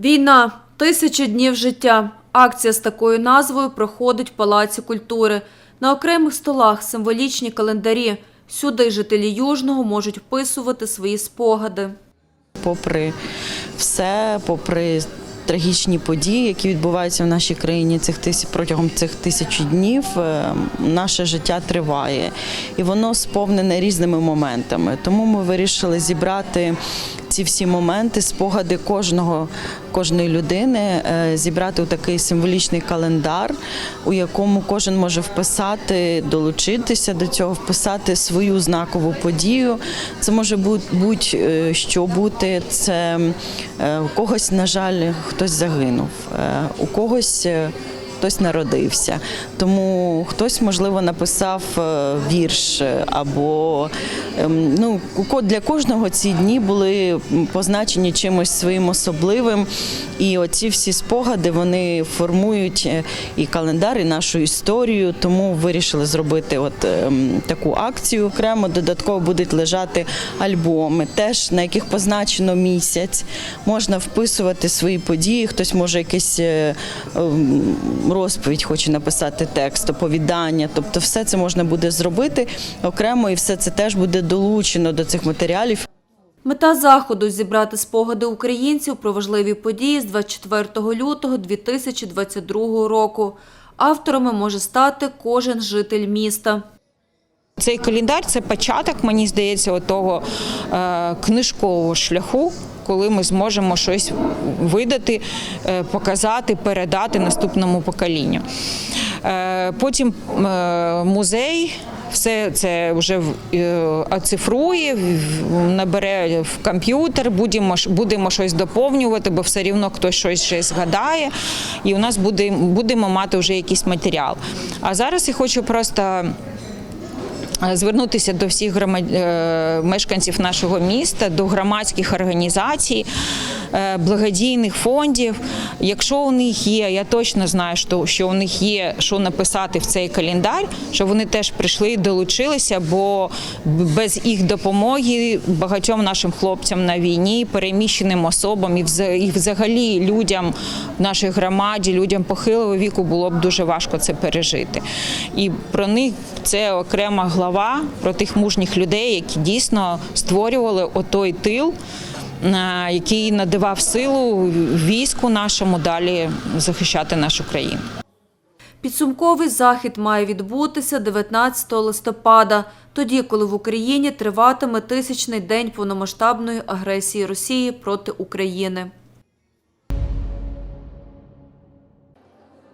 Війна тисячі днів життя. Акція з такою назвою проходить в Палаці культури. На окремих столах символічні календарі. Сюди жителі Южного можуть вписувати свої спогади. попри все, попри трагічні події, які відбуваються в нашій країні цих тисяч протягом цих тисячі днів, е, наше життя триває і воно сповнене різними моментами. Тому ми вирішили зібрати ці всі моменти, спогади кожного кожної людини, е, зібрати такий символічний календар, у якому кожен може вписати, долучитися до цього, вписати свою знакову подію. Це може бути будь-що бути. Це е, у когось, на жаль, хтось загинув, е, у когось. Хтось народився, тому хтось, можливо, написав е, вірш або ем, ну для кожного ці дні були позначені чимось своїм особливим. І оці всі спогади вони формують е, і календар, і нашу історію. Тому вирішили зробити от ем, таку акцію. Окремо додатково будуть лежати альбоми, теж на яких позначено місяць. Можна вписувати свої події. Хтось може якийсь е, ем, розповідь хоче написати текст, оповідання. Тобто, все це можна буде зробити окремо, і все це теж буде долучено до цих матеріалів. Мета заходу зібрати спогади українців про важливі події з 24 лютого 2022 року. Авторами може стати кожен житель міста. Цей календар це початок, мені здається, того е, книжкового шляху, коли ми зможемо щось видати, е, показати, передати наступному поколінню. Е, потім е, музей. Все це вже оцифрує, набере в комп'ютер, будемо, будемо щось доповнювати, бо все рівно хтось щось ще згадає, і у нас буде, будемо мати вже якийсь матеріал. А зараз я хочу просто звернутися до всіх е, мешканців нашого міста, до громадських організацій, е, благодійних фондів. Якщо у них є, я точно знаю, що, що у них є що написати в цей календар, щоб вони теж прийшли і долучилися, бо без їх допомоги багатьом нашим хлопцям на війні, переміщеним особам і взагалі людям в нашій громаді, людям похилого віку було б дуже важко це пережити. І про них це окрема глава про тих мужніх людей, які дійсно створювали отой тил, е, який надавав силу війську нашому далі захищати нашу країну. Підсумковий захід має відбутися 19 листопада, тоді, коли в Україні триватиме тисячний день повномасштабної агресії Росії проти України.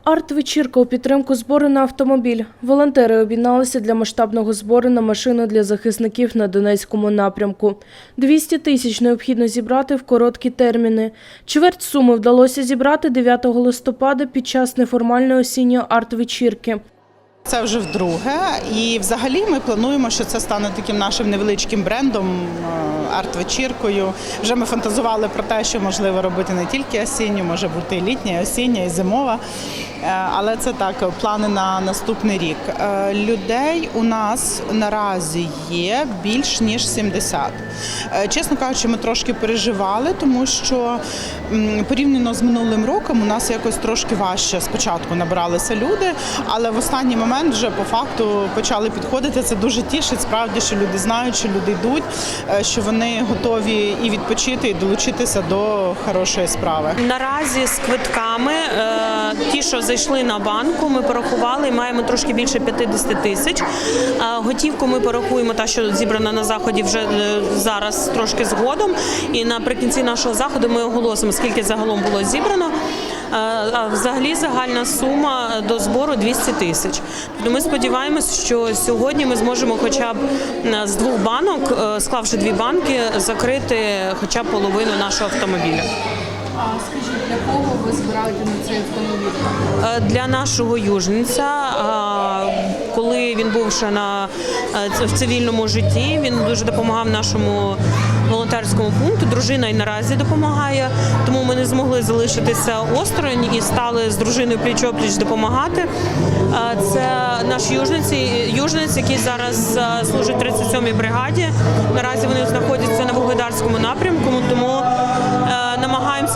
Арт-вечірка у підтримку збору на автомобіль. Волонтери об'єдналися для масштабного збору на машину для захисників на Донецькому напрямку. 200 тисяч необхідно зібрати в короткі терміни. Чверть суми вдалося зібрати 9 листопада під час неформальної осінньої арт-вечірки. Це вже вдруге, і взагалі ми плануємо, що це стане таким нашим невеличким брендом, е, арт-вечіркою. Вже ми фантазували про те, що можливо робити не тільки осінню, може бути і літня, і осіння, і зимова. Е, Але це так, плани на наступний рік. Е, Людей у нас наразі є більш ніж 70. Е, Чесно кажучи, ми трошки переживали, тому що порівняно з минулим роком у нас якось трошки важче спочатку набиралися люди, але в останній момент вже по факту почали підходити. Це дуже тішить. Справді, що люди знають, що люди йдуть, е, що вони готові і відпочити, і долучитися до хорошої справи. Наразі з квитками е, ті, що зайшли на банку, ми порахували, маємо трошки більше 50 тисяч. Е, Готівку ми порахуємо, та що зібрана на заході вже е, зараз трошки згодом. І наприкінці нашого заходу ми оголосимо, скільки загалом було зібрано. Е, А взагалі загальна сума до збору 200 тисяч. Тобто ми сподіваємось, що сьогодні ми зможемо хоча б е, з двох банок, е, склавши дві банки, закрити хоча б половину нашого автомобіля. Е, Для кого ви збираєте цей автомобіль? Для нашого южниця, е, коли він був ще на е, в цивільному житті, він дуже допомагав нашому волонтерському пункту. Дружина і наразі допомагає, тому ми не змогли залишитися осторонь і стали з дружиною пліч опліч допомагати. Е, Це наш южниць, южниць, який зараз е, служить в 37-й бригаді. Наразі вони знаходяться на Вугледарському напрямку, тому е,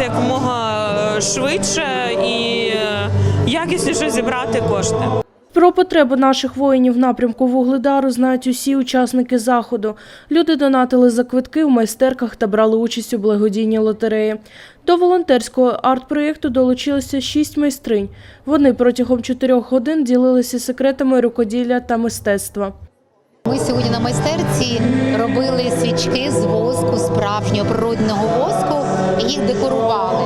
якомога швидше і е, якісніше зібрати кошти. Про потребу наших воїнів в напрямку Вугледару знають усі учасники заходу. Люди донатили за квитки в майстерках та брали участь у благодійній лотереї. До волонтерського арт-проєкту долучилися шість майстринь. Вони протягом чотирьох годин ділилися секретами рукоділля та мистецтва. Ми сьогодні на майстерці робили свічки з воску, справжнього природного воску, і їх декорували.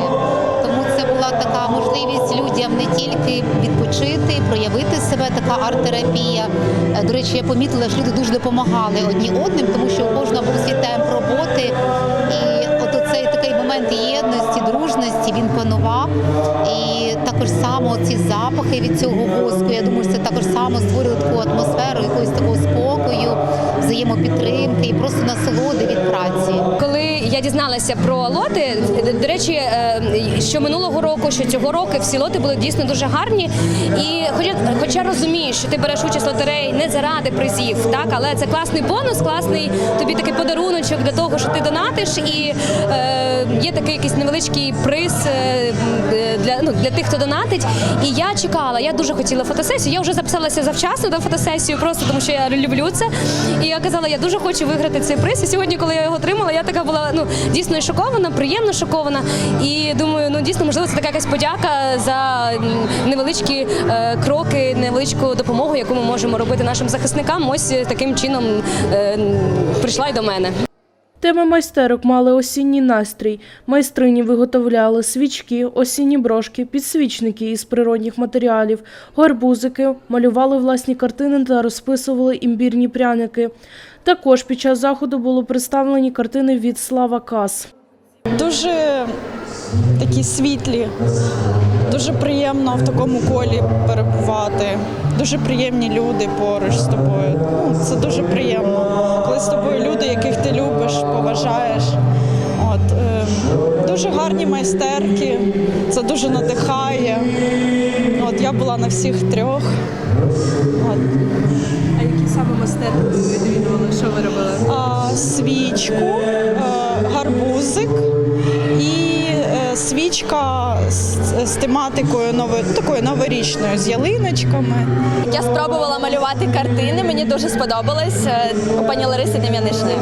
Тому це була така можливість людям не тільки відпочити, проявити себе, така арт-терапія. До речі, я помітила, що люди дуже допомагали одні одним, тому що у кожного був свій темп роботи. І такий момент єдності, дружності він панував. І також само ці запахи від цього воску. Я думаю, що це також само створює таку атмосферу якогось такого спокою, взаємопідтримки і просто насолоди від праці. Коли я дізналася про лоти, до речі, е, що минулого року, що цього року всі лоти були дійсно дуже гарні. І хоча, хоча розумієш, що ти береш участь в лотереї не заради призів, так але це класний бонус, класний тобі такий подаруночок для того, що ти донатиш, і е, є такий якийсь невеличкий приз е, для, ну, для тих, хто донатить. І я чекала, я дуже хотіла фотосесію. Я вже записалася завчасно на фотосесію, просто тому що я люблю це. І я казала, я дуже хочу виграти цей приз. І сьогодні, коли я його отримала, я така була ну дійсно шокована, приємно шокована. І думаю, ну дійсно, можливо, це така якась подяка за невеличкі е, кроки, невеличку допомогу, яку ми можемо робити нашим захисникам. Ось таким чином е, прийшла й до мене. Теми майстерок мали осінній настрій. Майстрині виготовляли свічки, осінні брошки, підсвічники із природних матеріалів, гарбузики, малювали власні картини та розписували імбірні пряники. Також під час заходу було представлені картини від Слава Кас. дуже такі світлі. Дуже приємно в такому колі перебувати. Дуже приємні люди поруч з тобою. Ну, це дуже приємно. Коли з тобою люди, яких ти любиш, дуже гарні майстерки, це дуже надихає. От, я була на всіх трьох. От. А які саме мистецтво ви відвідували? Що ви робили? а, свічку, е, гарбузик і е, свічка з, з тематикою нової, ну, такою новорічною, з ялиночками. Я спробувала малювати картини. Мені дуже сподобалось е, у пані Лариси Дем'янишни.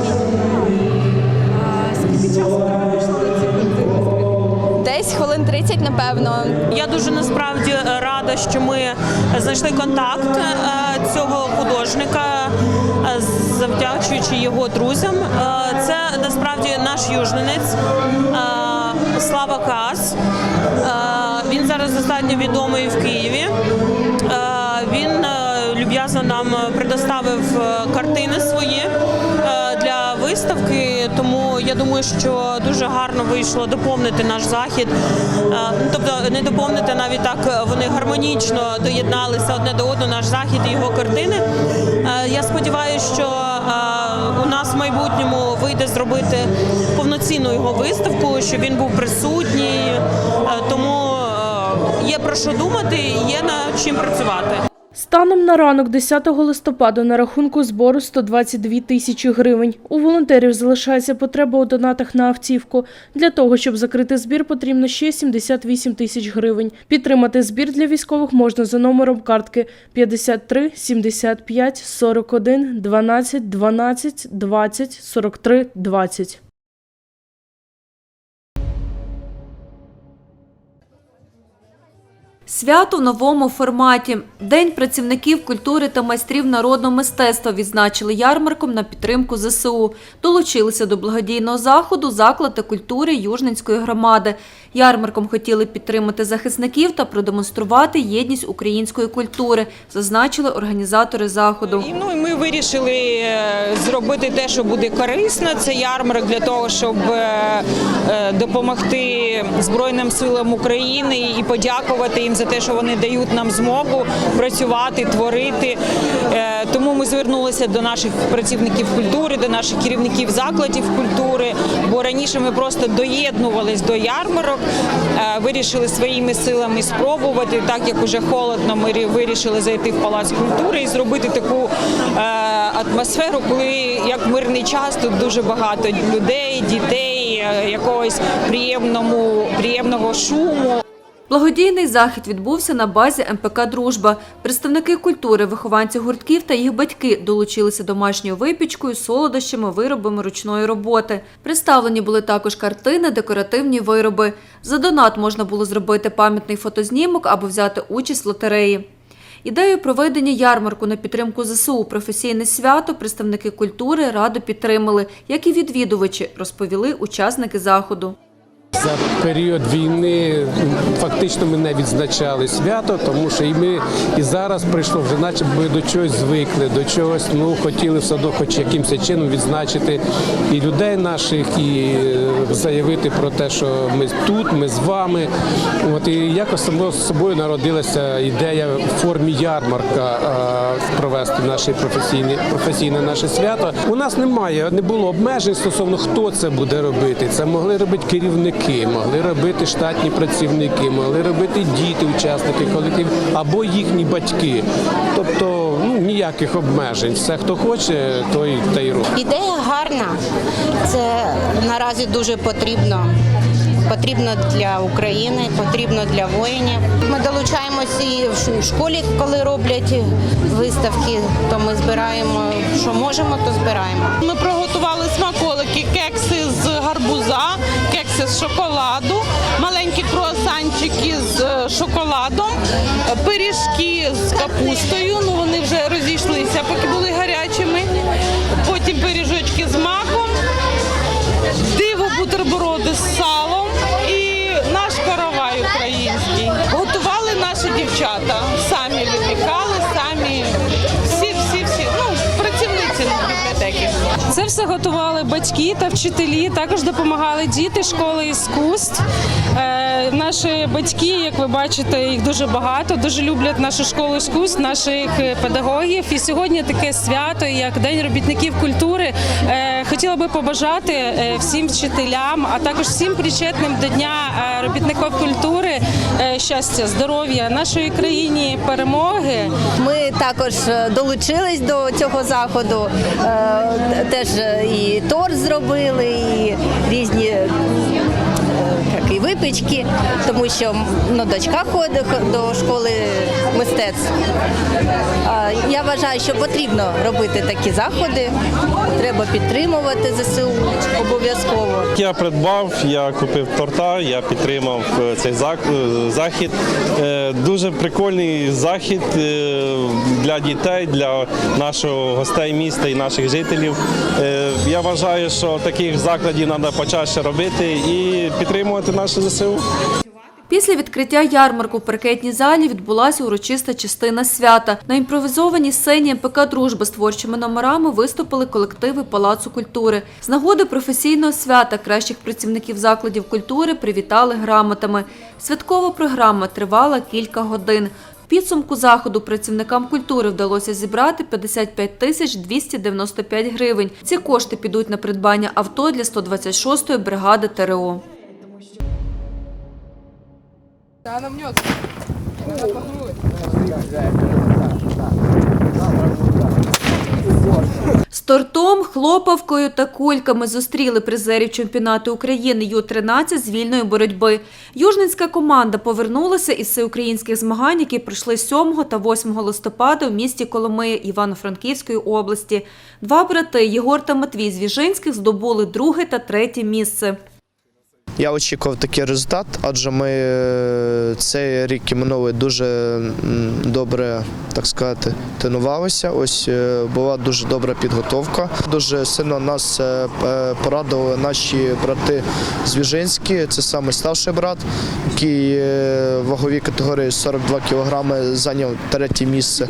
30, напевно. Я дуже насправді е, рада, що ми знайшли контакт е, цього художника, е, завдячуючи його друзям. Це насправді наш южненець Слава Кас. Він зараз достатньо відомий в Києві. Він люб'язно нам предоставив картини свої виставки, тому я думаю, що дуже гарно вийшло доповнити наш захід. Е, Тобто не доповнити навіть так, вони гармонічно доєдналися одне до одного наш захід і його картини. Е, Я сподіваюся, що е, у нас в майбутньому вийде зробити повноцінну його виставку, щоб він був присутній. Тому є про що думати, є над чим працювати. Станом на ранок 10 листопада на рахунку збору 122 тисячі гривень. У волонтерів залишається потреба у донатах на автівку. Для того, щоб закрити збір, потрібно ще 78 тисяч гривень. Підтримати збір для військових можна за номером картки 53 75 41 12 12 20 43 20. Свято в новому форматі. День працівників культури та майстрів народного мистецтва відзначили ярмарком на підтримку ЗСУ. Долучилися до благодійного заходу заклади культури Южненської громади. Ярмарком хотіли підтримати захисників та продемонструвати єдність української культури, зазначили організатори заходу. Ну, і ми вирішили е, зробити те, що буде корисно. Це ярмарок для того, щоб е, е, допомогти Збройним силам України і подякувати їм за те, що вони дають нам змогу працювати, творити. Тому ми звернулися до наших працівників культури, до наших керівників закладів культури. Бо раніше ми просто доєднувались до ярмарок, вирішили своїми силами спробувати. Так як уже холодно, ми вирішили зайти в палац культури і зробити таку е, атмосферу, коли як мирний час тут дуже багато людей, дітей, е, якогось приємному, приємного шуму. Благодійний захід відбувся на базі МПК Дружба. Представники культури, вихованці гуртків та їх батьки долучилися домашньою випічкою, солодощами, виробами ручної роботи. Представлені були також картини, декоративні вироби. За донат можна було зробити пам'ятний фотознімок або взяти участь в лотереї. Ідею проведення ярмарку на підтримку ЗСУ професійне свято представники культури радо підтримали, як і відвідувачі, розповіли учасники заходу. За період війни фактично ми не відзначали свято, тому що і ми і зараз прийшло вже, наче ми до чогось звикли, до чогось ну хотіли все одно, хоч якимось чином відзначити і людей наших, і е, заявити про те, що ми тут, ми з вами. От і якось само собою народилася ідея в формі ярмарка е, провести наше професійне професійне наше свято. У нас немає, не було обмежень стосовно хто це буде робити. Це могли робити керівники, могли робити штатні працівники, могли робити діти, учасники колективів або їхні батьки. Тобто ну ніяких обмежень. Все, хто хоче, той та й робить. Ідея гарна. Це наразі дуже потрібно. Потрібно для України, потрібно для воїнів. Ми долучаємося і в школі, коли роблять виставки, то ми збираємо, що можемо, то збираємо. Ми приготували смаколики, кекси з гарбуза, кекси з шоколаду, маленькі круасанчики з е, шоколадом, пиріжки з капустою. Ну вони вже розійшлися, поки були гарячими. Все готували батьки та вчителі. Також допомагали діти школи іскусств. Е, наші батьки, як ви бачите, їх дуже багато, дуже люблять нашу школу іскусств, наших е, педагогів. І сьогодні таке свято, як День робітників культури. Хотіла би побажати е, всім вчителям, а також всім причетним до Дня е, робітників культури е, щастя, здоров'я нашої країні, перемоги. Ми також долучились до цього заходу. Теж і торт зробили, і різні випічки, тому що ну, дочка ходить до школи мистецтв. Я вважаю, що потрібно робити такі заходи. Треба підтримувати ЗСУ обов'язково. Я придбав, я купив торта, я підтримав е, цей е, захід. Е, Дуже прикольний захід для дітей, для нашого гостей міста і наших жителів. Я вважаю, що таких закладів треба почаще робити і підтримувати наше ЗСУ. Після відкриття ярмарку в паркетній залі відбулася урочиста частина свята. На імпровізованій сцені МПК Дружба з творчими номерами виступили колективи Палацу культури. З нагоди професійного свята кращих працівників закладів культури привітали грамотами. Святкова програма тривала кілька годин. Підсумку заходу працівникам культури вдалося зібрати 55 тисяч 295 гривень. Ці кошти підуть на придбання авто для 126-ї бригади ТРО. З тортом, хлопавкою та кульками зустріли призерів чемпіонату України Ю-13 з вільної боротьби. Южницька команда повернулася із всеукраїнських змагань, які пройшли 7 та 8 листопада в місті Коломия Івано-Франківської області. Два брати Єгор та Матвій з Віжинських здобули друге та третє місце. Я очікував такий результат, адже ми е, цей рік і минулий дуже добре, так сказати, тренувалися. Ось е, була дуже добра підготовка. Дуже сильно нас е, е, порадили наші брати Звіжинські. Це саме старший брат, який в ваговій категорії 42 кг зайняв третє місце.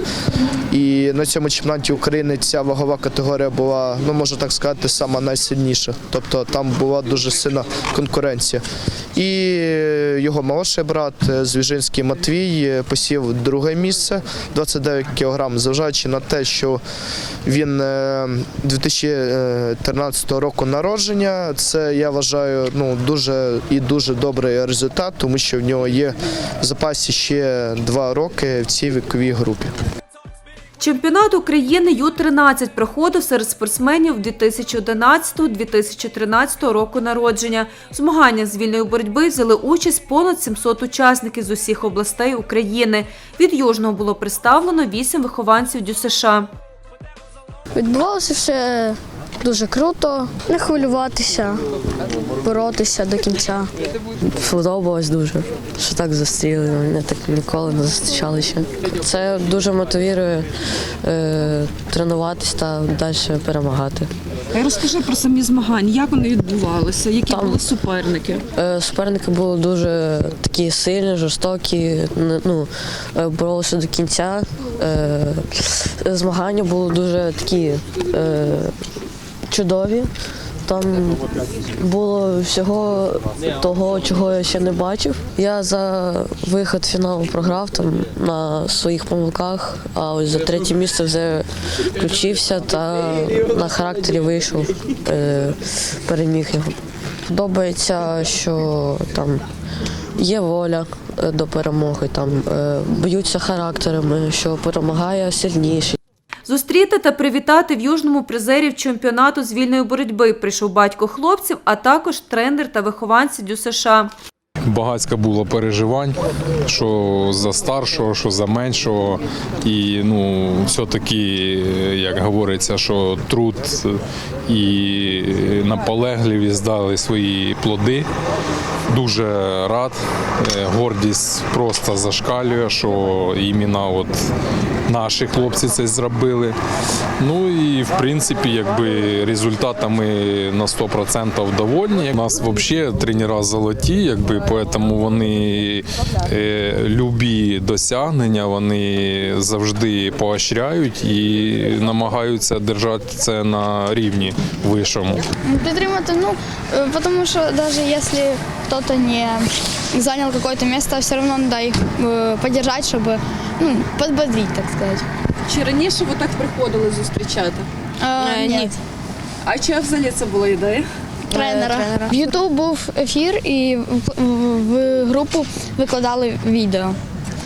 І на цьому чемпіонаті України ця вагова категорія була, ну можна так сказати, сама найсильніша. Тобто там була дуже сильна конкуренція. І його молодший брат е, Звіжинський Матвій е, посів друге місце 29 кг, зважаючи на те, що він е, 2013 року народження. Це я вважаю ну дуже і дуже добрий результат, тому що в нього є в запасі ще два роки в цій віковій групі. Чемпіонат України Ю-13 проходив серед спортсменів 2011-2013 року народження. В змаганнях з вільної боротьби взяли участь понад 700 учасників з усіх областей України. Від Южного було представлено 8 вихованців ДЮСШ. Відбувалося все дуже круто, не хвилюватися, боротися до кінця. Сподобалось дуже, що так зустріли. Мене так ніколи не зустрічали ще. Це дуже мотивує е, тренуватись та далі перемагати. Розкажи про самі змагання, як вони відбувалися, які Там- були суперники. Е, суперники були дуже такі сильні, жорстокі, ну, е, боролися до кінця. Е, змагання були дуже такі е, чудові. Там було всього того, чого я ще не бачив. Я за виход в фінал програв там на своїх помилках, а ось за третє місце вже включився та на характері вийшов, е, переміг його. Подобається, що там є воля е, до перемоги, там е, б'ються характерами, що перемагає сильніший. Зустріти та привітати в Южному призерів чемпіонату з вільної боротьби прийшов батько хлопців, а також тренер та вихованці ДЮСШ. Багацька було переживань, що за старшого, що за меншого. І ну, все-таки, як говориться, що труд і наполегливість дали свої плоди. Дуже рад. Е, Гордість просто зашкалює, що іменно от наші хлопці це зробили. Ну і в принципі, якби результатами на 100% довольні. У нас взагалі тренера золоті, якби тому вони е, любі досягнення, вони завжди поощряють і намагаються держати це на рівні вищому. Підтримати, ну, э, потому что даже если кто-то не занял какое-то место, все равно надо их э, поддержать, чтобы ну, подбодрить, так сказать. Чи раніше ви так приходили зустрічати? Е, ні. А чи взагалі це була ідея? Тренера. В YouTube був ефір і в, групу викладали відео.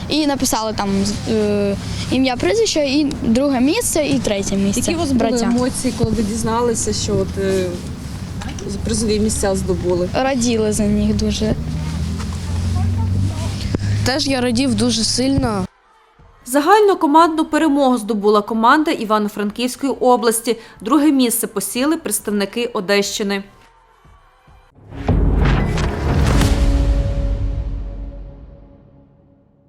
І написали там е, ім'я прізвище, і друге місце, і третє місце. Які у вас були емоції, коли ви дізналися, що от е, призові місця здобули? Раділи за них дуже. Теж я радів дуже сильно. Загальну командну перемогу здобула команда Івано-Франківської області. Друге місце посіли представники Одещини.